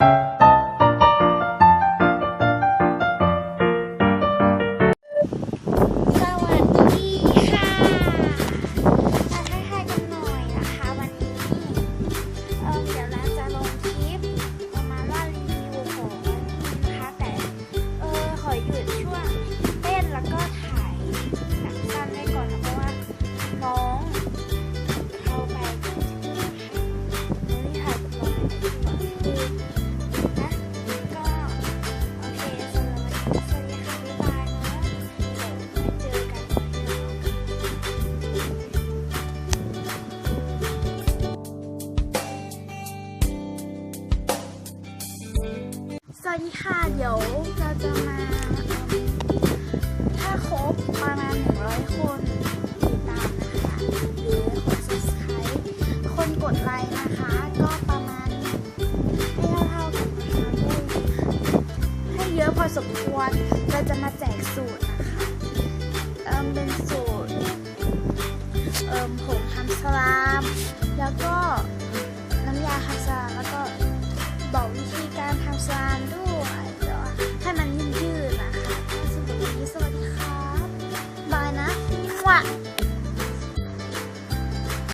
ส นี้ค่ะ เดี๋ยวเราจะมา ถ้าครบประมาณ 100 คนติดตามนะคะหรือคนซับสไครต์คนกดไลค์นะคะ ก็ประมาณให้เท่าๆกันนะคะให้เยอะพอสมควร เราจะมาแจกสูตรนะคะเอิมเป็นสูตรเอิมผงทำสลาม แล้วก็น้ำยาทำสลามแล้วก็บอกวิธีการทำสลาม ạ?